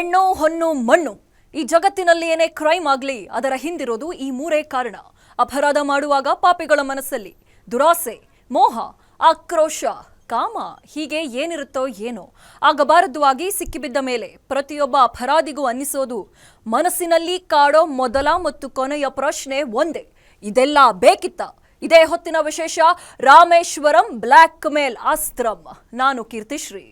ಹೆಣ್ಣು, ಹೊನ್ನು, ಮಣ್ಣು. ಈ ಜಗತ್ತಿನಲ್ಲಿ ಏನೇ ಕ್ರೈಮ್ ಆಗಲಿ, ಅದರ ಹಿಂದಿರೋದು ಈ ಮೂರೇ ಕಾರಣ. ಅಪರಾಧ ಮಾಡುವಾಗ ಪಾಪಿಗಳ ಮನಸ್ಸಲ್ಲಿ. ದುರಾಸೆ, ಮೋಹ, ಆಕ್ರೋಶ, ಕಾಮ, ಹೀಗೆ ಏನಿರುತ್ತೋ ಏನೋ. ಆಗಬಾರದು ಆಗಿ ಸಿಕ್ಕಿಬಿದ್ದ ಮೇಲೆ ಪ್ರತಿಯೊಬ್ಬ ಅಪರಾಧಿಗೂ ಅನ್ನಿಸೋದು ಮನಸ್ಸಿನಲ್ಲಿ ಕಾಡೋ ಮೊದಲ ಮತ್ತು ಕೊನೆಯ ಪ್ರಶ್ನೆ ಒಂದೇ. ಇದೆಲ್ಲ ಬೇಕಿತ್ತ? ಇದೇ ಹೊತ್ತಿನ ವಿಶೇಷ, ರಾಮೇಶ್ವರಂ ಬ್ಲ್ಯಾಕ್ ಮೇಲ್ ಅಸ್ತ್ರಂ ನಾನು ಕೀರ್ತಿಶ್ರೀ.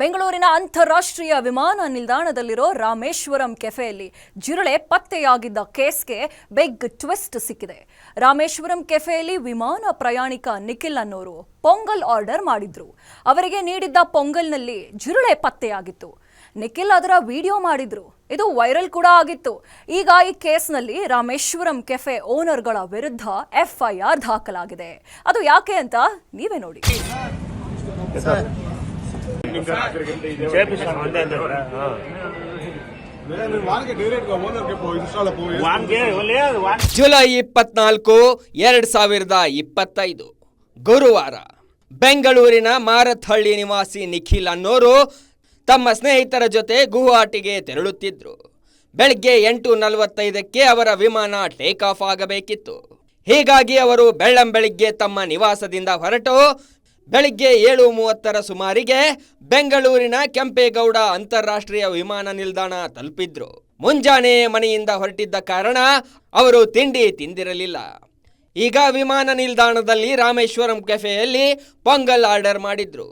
ಬೆಂಗಳೂರಿನ ಅಂತಾರಾಷ್ಟ್ರೀಯ ವಿಮಾನ ನಿಲ್ದಾಣದಲ್ಲಿರೋ ರಾಮೇಶ್ವರಂ ಕೆಫೆಯಲ್ಲಿ ಜಿರಳೆ ಪತ್ತೆಯಾಗಿದ್ದ ಕೇಸ್ಗೆ ಬಿಗ್ ಟ್ವಿಸ್ಟ್ ಸಿಕ್ಕಿದೆ. ರಾಮೇಶ್ವರಂ ಕೆಫೆಯಲ್ಲಿ ವಿಮಾನ ಪ್ರಯಾಣಿಕ ನಿಖಿಲ್ ಅನ್ನೋರು ಪೊಂಗಲ್ ಆರ್ಡರ್ ಮಾಡಿದ್ರು. ಅವರಿಗೆ ನೀಡಿದ್ದ ಪೊಂಗಲ್ನಲ್ಲಿ ಜಿರಳೆ ಪತ್ತೆಯಾಗಿತ್ತು. ನಿಖಿಲ್ ಅದರ ವಿಡಿಯೋ ಮಾಡಿದ್ರು. ಇದು ವೈರಲ್ ಕೂಡ ಆಗಿತ್ತು. ಈಗ ಈ ಕೇಸ್ನಲ್ಲಿ ರಾಮೇಶ್ವರಂ ಕೆಫೆ ಓನರ್ಗಳ ವಿರುದ್ಧ ಎಫ್ಐಆರ್ ದಾಖಲಾಗಿದೆ. ಅದು ಯಾಕೆ ಅಂತ ನೀವೇ ನೋಡಿ. చేపిస్తాను అంతే అంతే నేను వానికి డైరెక్ట్ గా ఓనర్ కి ఇన్స్టాల్ పో వానికి లేదు వానికి ಜುಲೈ ಇಪ್ಪತ್ನಾಲ್ಕು ಎರಡ್ ಸಾವಿರದ ಇಪ್ಪತ್ತೈದು ಗುರುವಾರ ಬೆಂಗಳೂರಿನ ಮಾರತ್ಹಳ್ಳಿ ನಿವಾಸಿ ನಿಖಿಲ್ ಅನ್ನೋರು ತಮ್ಮ ಸ್ನೇಹಿತರ ಜೊತೆ ಗುವಾಹಟಿಗೆ ತೆರಳುತ್ತಿದ್ರು ಬೆಳಗ್ಗೆ ಎಂಟು ನಲವತ್ತೈದಕ್ಕೆ ಅವರ ವಿಮಾನ ಟೇಕ್ ಆಫ್ ಆಗಬೇಕಿತ್ತು ಹೀಗಾಗಿ ಅವರು ಬೆಳ್ಳಂಬೆಳಿಗ್ಗೆ ತಮ್ಮ ನಿವಾಸದಿಂದ ಹೊರಟು ಬೆಳಿಗ್ಗೆ ಏಳು ಮೂವತ್ತರ ಸುಮಾರಿಗೆ ಬೆಂಗಳೂರಿನ ಕೆಂಪೇಗೌಡ ಅಂತಾರಾಷ್ಟ್ರೀಯ ವಿಮಾನ ನಿಲ್ದಾಣ ತಲುಪಿದ್ರು. ಮುಂಜಾನೆ ಮನೆಯಿಂದ ಹೊರಟಿದ್ದ ಕಾರಣ ಅವರು ತಿಂಡಿ ತಿಂದಿರಲಿಲ್ಲ. ಈಗ ವಿಮಾನ ನಿಲ್ದಾಣದಲ್ಲಿ ರಾಮೇಶ್ವರಂ ಕೆಫೆಯಲ್ಲಿ ಪೊಂಗಲ್ ಆರ್ಡರ್ ಮಾಡಿದ್ರು.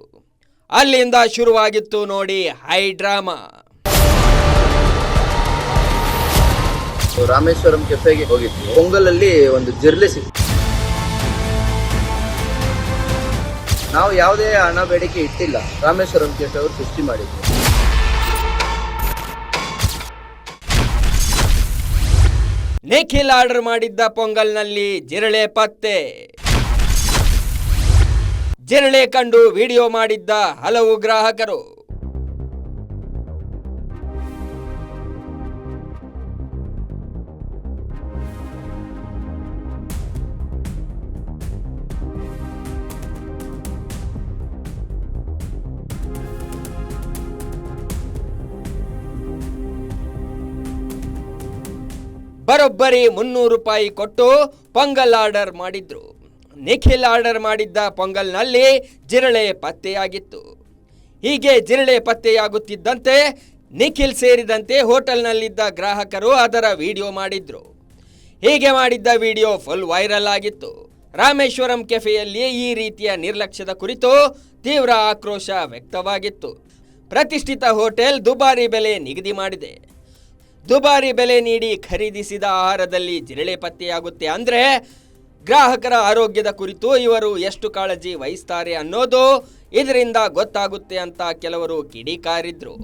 ಅಲ್ಲಿಂದ ಶುರುವಾಗಿತ್ತು ನೋಡಿ ಹೈ ಡ್ರಾಮಾ. ರಾಮೇಶ್ವರಂ ಕೆಫೆಗೆ ಹೋಗಿದ್ವಿ. ಪೊಂಗಲಲ್ಲಿ ಒಂದು ಜಿರ್ಲೆ ಸಿಕ್ತು. ನಾವು ಯಾವುದೇ ಹಣ ಬೇಡಿಕೆ ಇಟ್ಟಿಲ್ಲ. ರಾಮೇಶ್ವರಂ ಕೇಶ್ ಅವರು ಸೃಷ್ಟಿ ಮಾಡಿದ್ರು. ನಿಖಿಲ್ ಆರ್ಡರ್ ಮಾಡಿದ್ದ ಪೊಂಗಲ್ನಲ್ಲಿ ಜಿರಳೆ ಪತ್ತೆ. ಜಿರಳೆ ಕಂಡು ವಿಡಿಯೋ ಮಾಡಿದ್ದ ಹಲವು ಗ್ರಾಹಕರು. ಬರೋಬ್ಬರಿ ಮುನ್ನೂರು ರೂಪಾಯಿ ಕೊಟ್ಟು ಪೊಂಗಲ್ ಆರ್ಡರ್ ಮಾಡಿದ್ರು. ನಿಖಿಲ್ ಆರ್ಡರ್ ಮಾಡಿದ್ದ ಪೊಂಗಲ್ನಲ್ಲಿ ಜಿರಳೆ ಪತ್ತೆಯಾಗಿತ್ತು. ಹೀಗೆ ಜಿರಳೆ ಪತ್ತೆಯಾಗುತ್ತಿದ್ದಂತೆ ನಿಖಿಲ್ ಸೇರಿದಂತೆ ಹೋಟೆಲ್ನಲ್ಲಿದ್ದ ಗ್ರಾಹಕರು ಅದರ ವಿಡಿಯೋ ಮಾಡಿದ್ರು. ಹೀಗೆ ಮಾಡಿದ್ದ ವಿಡಿಯೋ ಫುಲ್ ವೈರಲ್ ಆಗಿತ್ತು. ರಾಮೇಶ್ವರಂ ಕೆಫೆಯಲ್ಲಿ ಈ ರೀತಿಯ ನಿರ್ಲಕ್ಷ್ಯದ ಕುರಿತು ತೀವ್ರ ಆಕ್ರೋಶ ವ್ಯಕ್ತವಾಗಿತ್ತು. ಪ್ರತಿಷ್ಠಿತ ಹೋಟೆಲ್ ದುಬಾರಿ ಬೆಲೆ ನಿಗದಿ ಮಾಡಿದೆ. ದುಬಾರಿ ಬೆಲೆ ನೀಡಿ ಖರೀದಿಸಿದ ಆಹಾರದಲ್ಲಿ ಜಿರಳೆ ಪತ್ತೆಯಾಗುತ್ತೆ ಅಂದ್ರೆ ಗ್ರಾಹಕರ ಆರೋಗ್ಯದ ಕುರಿತು ಇವರು ಎಷ್ಟು ಕಾಳಜಿ ವಹಿಸ್ತಾರೆ ಅನ್ನೋದು ಇದರಿಂದ ಗೊತ್ತಾಗುತ್ತೆ ಅಂತ ಕೆಲವರು ಕಿಡಿಕಾರಿದ್ರು.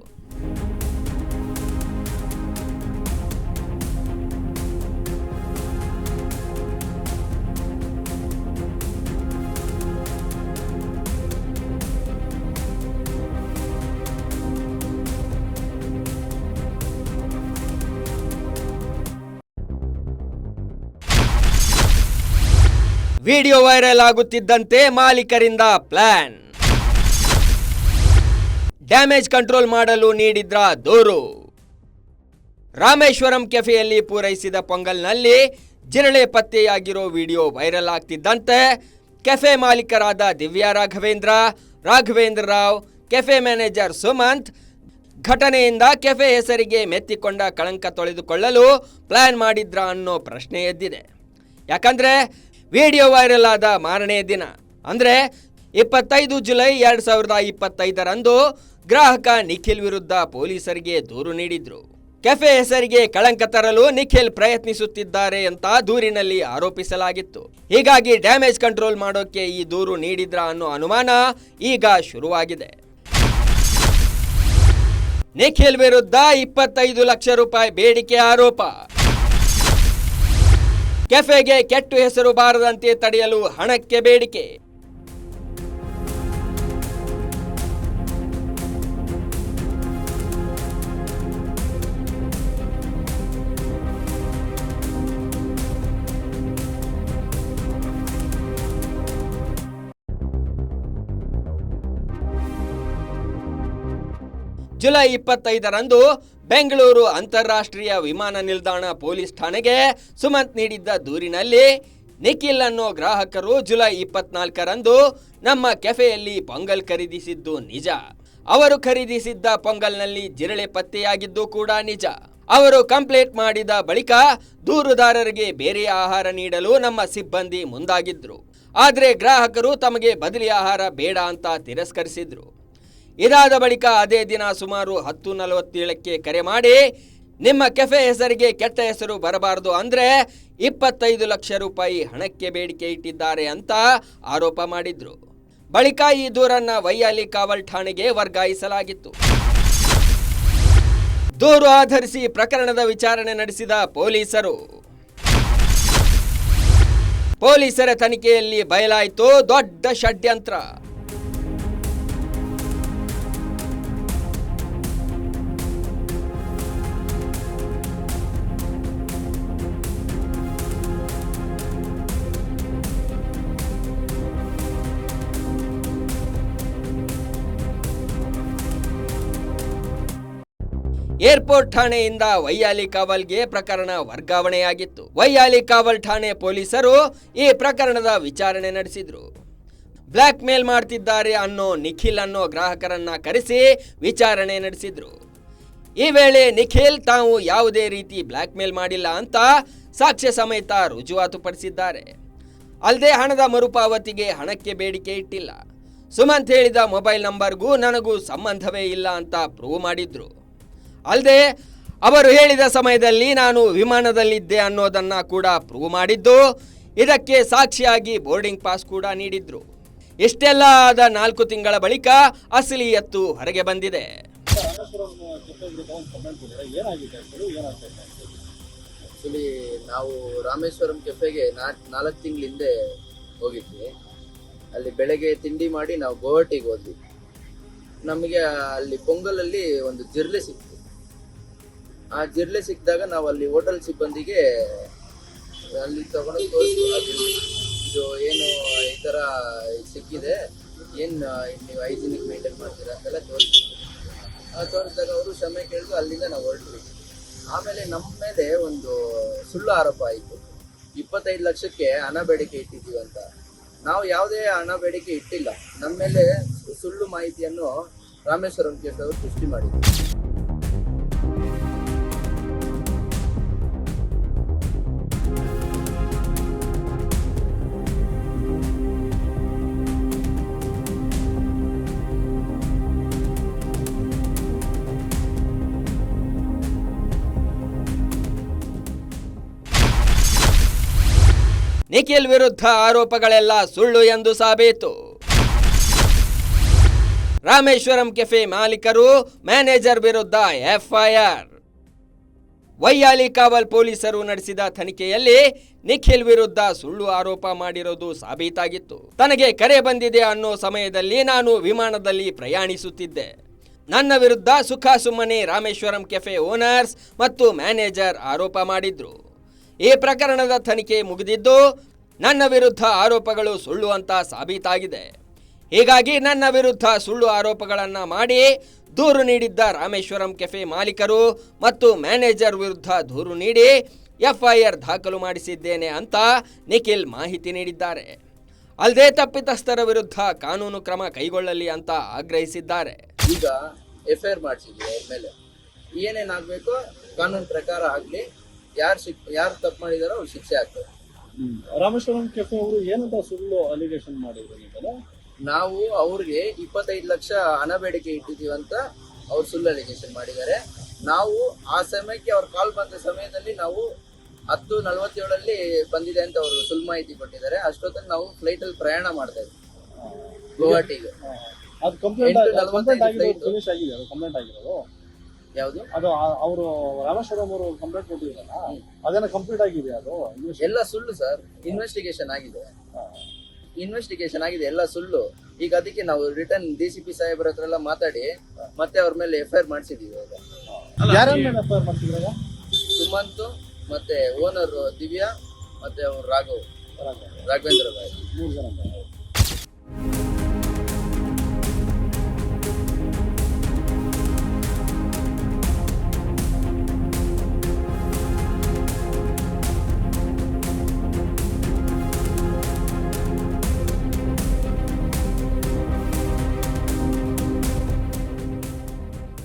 ವಿಡಿಯೋ ವೈರಲ್ ಆಗುತ್ತಿದ್ದಂತೆ ಮಾಲೀಕರಿಂದ ಪ್ಲಾನ್. ಡ್ಯಾಮೇಜ್ ಕಂಟ್ರೋಲ್ ಮಾಡಲು ನೀಡಿದ್ರ ದೂರು. ರಾಮೇಶ್ವರಂ ಕೆಫೆಯಲ್ಲಿ ಪೂರೈಸಿದ ಪೊಂಗಲ್ನಲ್ಲಿ ಜಿರಳೆ ಪತ್ತೆಯಾಗಿರೋ ವಿಡಿಯೋ ವೈರಲ್ ಆಗ್ತಿದ್ದಂತೆ ಕೆಫೆ ಮಾಲೀಕರಾದ ದಿವ್ಯಾ ರಾಘವೇಂದ್ರ ರಾಘವೇಂದ್ರ ರಾವ್, ಕೆಫೆ ಮ್ಯಾನೇಜರ್ ಸುಮಂತ್ ಘಟನೆಯಿಂದ ಕೆಫೆ ಹೆಸರಿಗೆ ಮೆತ್ತಿಕೊಂಡ ಕಳಂಕ ತೊಳೆದುಕೊಳ್ಳಲು ಪ್ಲಾನ್ ಮಾಡಿದ್ರ ಅನ್ನೋ ಪ್ರಶ್ನೆ ಎದ್ದಿದೆ. ಯಾಕಂದ್ರೆ ವಿಡಿಯೋ ವೈರಲ್ ಆದ ಮಾರನೇ ದಿನ. ಅಂದ್ರೆ ಇಪ್ಪತ್ತೈದು ಜುಲೈ ಎರಡ್ ಸಾವಿರದ ಇಪ್ಪತ್ತೈದರಂದು ಗ್ರಾಹಕ ನಿಖಿಲ್ ವಿರುದ್ಧ ಪೊಲೀಸರಿಗೆ ದೂರು ನೀಡಿದ್ರು. ಕೆಫೆ ಹೆಸರಿಗೆ ಕಳಂಕ ತರಲು ನಿಖಿಲ್ ಪ್ರಯತ್ನಿಸುತ್ತಿದ್ದಾರೆ ಅಂತ ದೂರಿನಲ್ಲಿ ಆರೋಪಿಸಲಾಗಿತ್ತು. ಹೀಗಾಗಿ ಡ್ಯಾಮೇಜ್ ಕಂಟ್ರೋಲ್ ಮಾಡೋಕೆ ಈ ದೂರು ನೀಡಿದ್ರ ಅನ್ನೋ ಅನುಮಾನ ಈಗ ಶುರುವಾಗಿದೆ. ನಿಖಿಲ್ ವಿರುದ್ಧ ಇಪ್ಪತ್ತೈದು ಲಕ್ಷ ರೂಪಾಯಿ ಬೇಡಿಕೆ ಆರೋಪ. ಕೆಫೆಗೆ ಕೆಟ್ಟು ಹೆಸರು ಬಾರದಂತೆ ತಡೆಯಲು ಹಣಕ್ಕೆ ಬೇಡಿಕೆ. ಜುಲೈ ಇಪ್ಪತ್ತೈದರಂದು ಬೆಂಗಳೂರು ಅಂತಾರಾಷ್ಟ್ರೀಯ ವಿಮಾನ ನಿಲ್ದಾಣ ಪೊಲೀಸ್ ಠಾಣೆಗೆ ಸುಮಂತ್ ನೀಡಿದ್ದ ದೂರಿನಲ್ಲಿ ನಿಖಿಲ್ ಅನ್ನೋ ಗ್ರಾಹಕರು ಜುಲೈ ಇಪ್ಪತ್ನಾಲ್ಕರಂದು ನಮ್ಮ ಕೆಫೆಯಲ್ಲಿ ಪೊಂಗಲ್ ಖರೀದಿಸಿದ್ದು ನಿಜ. ಅವರು ಖರೀದಿಸಿದ್ದ ಪೊಂಗಲ್ನಲ್ಲಿ ಜಿರಳೆ ಪತ್ತೆಯಾಗಿದ್ದು ಕೂಡ ನಿಜ. ಅವರು ಕಂಪ್ಲೇಂಟ್ ಮಾಡಿದ ಬಳಿಕ ದೂರುದಾರರಿಗೆ ಬೇರೆ ಆಹಾರ ನೀಡಲು ನಮ್ಮ ಸಿಬ್ಬಂದಿ ಮುಂದಾಗಿದ್ರು. ಆದರೆ ಗ್ರಾಹಕರು ತಮಗೆ ಬದಲಿ ಆಹಾರ ಬೇಡ ಅಂತ ತಿರಸ್ಕರಿಸಿದ್ರು. ಇದಾದ ಬಳಿಕ ಅದೇ ದಿನ ಸುಮಾರು ಹತ್ತು ನಲವತ್ತೇಳಕ್ಕೆ ಕರೆ ಮಾಡಿ, ನಿಮ್ಮ ಕೆಫೆ ಹೆಸರಿಗೆ ಕೆಟ್ಟ ಹೆಸರು ಬರಬಾರದು ಅಂದ್ರೆ ಇಪ್ಪತ್ತೈದು ಲಕ್ಷ ರೂಪಾಯಿ ಹಣಕ್ಕೆ ಬೇಡಿಕೆ ಇಟ್ಟಿದ್ದಾರೆ ಅಂತ ಆರೋಪ ಮಾಡಿದ್ರು. ಬಳಿಕ ಈ ದೂರನ್ನ ವೈಯಾಲಿ ಕಾವಲ್ ಠಾಣೆಗೆ ವರ್ಗಾಯಿಸಲಾಗಿತ್ತು. ದೂರು ಆಧರಿಸಿ ಪ್ರಕರಣದ ವಿಚಾರಣೆ ನಡೆಸಿದ ಪೊಲೀಸರು. ಪೊಲೀಸರ ತನಿಖೆಯಲ್ಲಿ ಬಯಲಾಯಿತು ದೊಡ್ಡ ಷಡ್ಯಂತ್ರ. ಏರ್ಪೋರ್ಟ್ ಠಾಣೆಯಿಂದ ವೈಯಾಲಿ ಕಾವಲ್ಗೆ ಪ್ರಕರಣ ವರ್ಗಾವಣೆಯಾಗಿತ್ತು. ವೈಯಾಲಿ ಕಾವಲ್ ಠಾಣೆ ಪೊಲೀಸರು ಈ ಪ್ರಕರಣದ ವಿಚಾರಣೆ ನಡೆಸಿದ್ರು. ಬ್ಲ್ಯಾಕ್ ಮೇಲ್ ಮಾಡ್ತಿದ್ದಾರೆ ಅನ್ನೋ ನಿಖಿಲ್ ಅನ್ನೋ ಗ್ರಾಹಕರನ್ನ ಕರೆಸಿ ವಿಚಾರಣೆ ನಡೆಸಿದ್ರು. ಈ ವೇಳೆ ನಿಖಿಲ್, ತಾವು ಯಾವುದೇ ರೀತಿ ಬ್ಲ್ಯಾಕ್ ಮೇಲ್ ಮಾಡಿಲ್ಲ ಅಂತ ಸಾಕ್ಷ್ಯ ಸಮೇತ ರುಜುವಾತುಪಡಿಸಿದ್ದಾರೆ. ಅಲ್ಲದೆ ಹಣದ ಮರುಪಾವತಿಗೆ ಹಣಕ್ಕೆ ಬೇಡಿಕೆ ಇಟ್ಟಿಲ್ಲ. ಸುಮಂತ್ ಹೇಳಿದ ಮೊಬೈಲ್ ನಂಬರ್ಗೂ ನನಗೂ ಸಂಬಂಧವೇ ಇಲ್ಲ ಅಂತ ಪ್ರೂವ್ ಮಾಡಿದ್ರು. ಅಲ್ಲದೆ ಅವರು ಹೇಳಿದ ಸಮಯದಲ್ಲಿ ನಾನು ವಿಮಾನದಲ್ಲಿದ್ದೆ ಅನ್ನೋದನ್ನು ಕೂಡ ಪ್ರೂವ್ ಮಾಡಿದ್ದು. ಇದಕ್ಕೆ ಸಾಕ್ಷಿಯಾಗಿ ಬೋರ್ಡಿಂಗ್ ಪಾಸ್ ಕೂಡ ನೀಡಿದ್ರು. ಇಷ್ಟೆಲ್ಲ ಆದ ನಾಲ್ಕು ತಿಂಗಳ ಬಳಿಕ ಅಸಲಿ ಎತ್ತು ಹೊರಗೆ ಬಂದಿದೆ. ಆಕ್ಚುಲಿ ನಾವು ರಾಮೇಶ್ವರಂ ಕೆಫೆಗೆ ನಾಲ್ಕು ತಿಂಗಳ ಹಿಂದೆ ಹೋಗಿದ್ವಿ. ಅಲ್ಲಿ ಬೆಳಗ್ಗೆ ತಿಂಡಿ ಮಾಡಿ ನಾವು ಗೋವಾಟಿಗೆ ಹೋದ್ವಿ. ನಮಗೆ ಅಲ್ಲಿ ಪೊಂಗಲಲ್ಲಿ ಒಂದು ಜಿರ್ಲೆ ಸಿಕ್ತು. ಆ ಜಿರ್ಲೆ ಸಿಕ್ಕಿದಾಗ ನಾವು ಅಲ್ಲಿ ಹೋಟೆಲ್ ಸಿಬ್ಬಂದಿಗೆ ಅಲ್ಲಿ ತಗೊಂಡು ಇದು ಏನು ಈ ಥರ ಸಿಕ್ಕಿದೆ. ಏನು ನೀವು ಹೈಜಿನಿಕ್ ಮೇಂಟೈನ್ ಮಾಡ್ತೀರಾ ಅಂತೆಲ್ಲ ತೋರಿಸ್ತೀವಿ. ತೋರಿಸಿದಾಗ ಅವರು ಕ್ಷಮೆ ಕೇಳಿದ್ರು, ಅಲ್ಲಿಂದ ನಾವು ಹೊರಟ್ವಿ. ಆಮೇಲೆ ನಮ್ಮ ಮೇಲೆ ಒಂದು ಸುಳ್ಳು ಆರೋಪ ಆಯಿತು. ಇಪ್ಪತ್ತೈದು ಲಕ್ಷಕ್ಕೆ ಹಣ ಬೇಡಿಕೆ ಇಟ್ಟಿದ್ದೀವಿ ಅಂತ. ನಾವು ಯಾವುದೇ ಹಣ ಬೇಡಿಕೆ ಇಟ್ಟಿಲ್ಲ. ನಮ್ಮ ಮೇಲೆ ಸುಳ್ಳು ಮಾಹಿತಿಯನ್ನು ರಾಮೇಶ್ವರಂ ಕೇಸ್ ಅವರು ಸೃಷ್ಟಿ ಮಾಡಿದ್ರು. ನಿಖಿಲ್ ವಿರುದ್ಧ ಆರೋಪಗಳೆಲ್ಲ ಸುಳ್ಳು ಎಂದು ಸಾಬೀತು. ರಾಮೇಶ್ವರಂ ಕೆಫೆ ಮಾಲೀಕರು, ಮ್ಯಾನೇಜರ್ ವಿರುದ್ಧ ಎಫ್ಐಆರ್. ವೈಯಾಲಿ ಕಾವಲ್ ಪೊಲೀಸರು ನಡೆಸಿದ ತನಿಖೆಯಲ್ಲಿ ನಿಖಿಲ್ ವಿರುದ್ಧ ಸುಳ್ಳು ಆರೋಪ ಮಾಡಿರೋದು ಸಾಬೀತಾಗಿತ್ತು. ತನಗೆ ಕರೆ ಬಂದಿದೆ ಅನ್ನೋ ಸಮಯದಲ್ಲಿ ನಾನು ವಿಮಾನದಲ್ಲಿ ಪ್ರಯಾಣಿಸುತ್ತಿದ್ದೆ. ನನ್ನ ವಿರುದ್ಧ ಸುಖ ಸುಮ್ಮನೆ ರಾಮೇಶ್ವರಂ ಕೆಫೆ ಓನರ್ಸ್ ಮತ್ತು ಮ್ಯಾನೇಜರ್ ಆರೋಪ ಮಾಡಿದ್ರು. ಈ ಪ್ರಕರಣದ ತನಿಖೆ ಮುಗಿದಿದ್ದು ನನ್ನ ವಿರುದ್ಧ ಆರೋಪಗಳು ಸುಳ್ಳು ಅಂತ ಸಾಬೀತಾಗಿದೆ. ಹೀಗಾಗಿ ನನ್ನ ವಿರುದ್ಧ ಸುಳ್ಳು ಆರೋಪಗಳನ್ನು ಮಾಡಿ ದೂರು ನೀಡಿದ್ದ ರಾಮೇಶ್ವರಂ ಕೆಫೆ ಮಾಲೀಕರು ಮತ್ತು ಮ್ಯಾನೇಜರ್ ವಿರುದ್ಧ ದೂರು ನೀಡಿ ಎಫ್ಐಆರ್ ದಾಖಲು ಮಾಡಿಸಿದ್ದೇನೆ ಅಂತ ನಿಖಿಲ್ ಮಾಹಿತಿ ನೀಡಿದ್ದಾರೆ. ಅಲ್ಲದೆ ತಪ್ಪಿತಸ್ಥರ ವಿರುದ್ಧ ಕಾನೂನು ಕ್ರಮ ಕೈಗೊಳ್ಳಲಿ ಅಂತ ಆಗ್ರಹಿಸಿದ್ದಾರೆ. ಈಗ ಎಫ್ಐಆರ್ ಮಾಡಿಸಿದ್ವಿ ಮೇಲೆ. ಏನೇನಾಗಬೇಕು? ಕಾನೂನು ಪ್ರಕಾರ ಆಗಲಿ ಯಾರು ಶಿಕ್ ಯಾರು ತಪ್ಪು ಮಾಡಿದಾರೋ ಅವ್ರು ಶಿಕ್ಷೆ ಆಗ್ತದೆ ರಾಮೇಶ್ವರಂ ಕೆಫೆ ಅವರು ಏನಂತ ಸುಳ್ಳು ಅಲಿಗೇಷನ್ ಮಾಡಿದ್ರು ನಾವು ಅವ್ರಿಗೆ ಇಪ್ಪತ್ತೈದು ಲಕ್ಷ ಹಣ ಬೇಡಿಕೆ ಇಟ್ಟಿದ್ದೀವಿ ಅಂತ ಅವ್ರು ಸುಳ್ಳು ಅಲಿಗೇಷನ್ ಮಾಡಿದ್ದಾರೆ. ನಾವು ಆ ಸಮಯಕ್ಕೆ ಅವ್ರ ಕಾಲ್ ಬಂದ ಸಮಯದಲ್ಲಿ ನಾವು ಹತ್ತು ನಲವತ್ತೇಳಲ್ಲಿ ಬಂದಿದೆ ಅಂತ ಅವರು ಸುಳ್ಳು ಮಾಹಿತಿ ಕೊಟ್ಟಿದ್ದಾರೆ. ಅಷ್ಟೊತ್ತಲ್ಲಿ ನಾವು ಫ್ಲೈಟ್ ಅಲ್ಲಿ ಪ್ರಯಾಣ ಮಾಡ್ತಾ ಇದ್ವಿ. ಗುವಾಹಟಿಗೆ. ಅದು ಆಗಿರೋದು ಕಂಪ್ಲೇಂಟ್ ಆಗಿರೋದು ಯಾವುದು? ಅದು ಅವರು ರಾಮೇಶ್ವರಂ ಅವರು ಕಂಪ್ಲೇಂಟ್ ಕೊಟ್ಟಿದ್ದಾರಲ್ಲ ಅದೇನೋ ಕಂಪ್ಲೀಟ್ ಆಗಿದೆ ಅದು. ಎಲ್ಲ ಸುಳ್ಳು ಸರ್. ಇನ್ವೆಸ್ಟಿಗೇಷನ್ ಆಗಿದೆ. ಇನ್ವೆಸ್ಟಿಗೇಷನ್ ಆಗಿದೆ ಎಲ್ಲ ಸುಳ್ಳು. ಈಗ ಅದಕ್ಕೆ ನಾವು ರಿಟರ್ನ್ ಡಿ ಸಿ ಪಿ ಸಾಹೇಬ್ರ ಹತ್ರ ಎಲ್ಲ ಮಾತಾಡಿ ಮತ್ತೆ ಅವ್ರ ಮೇಲೆ ಎಫ್ ಐ ಆರ್ ಮಾಡಿಸಿದೀವಿ ಇವಾಗ. ಸುಮಂತ್ ಮತ್ತೆ ಓನರ್ ದಿವ್ಯಾ ಮತ್ತೆ ಅವ್ರು ರಾಘವ್. ರಾಘವೇಂದ್ರ ರಾಯ್. ಮೂರು ಜನ.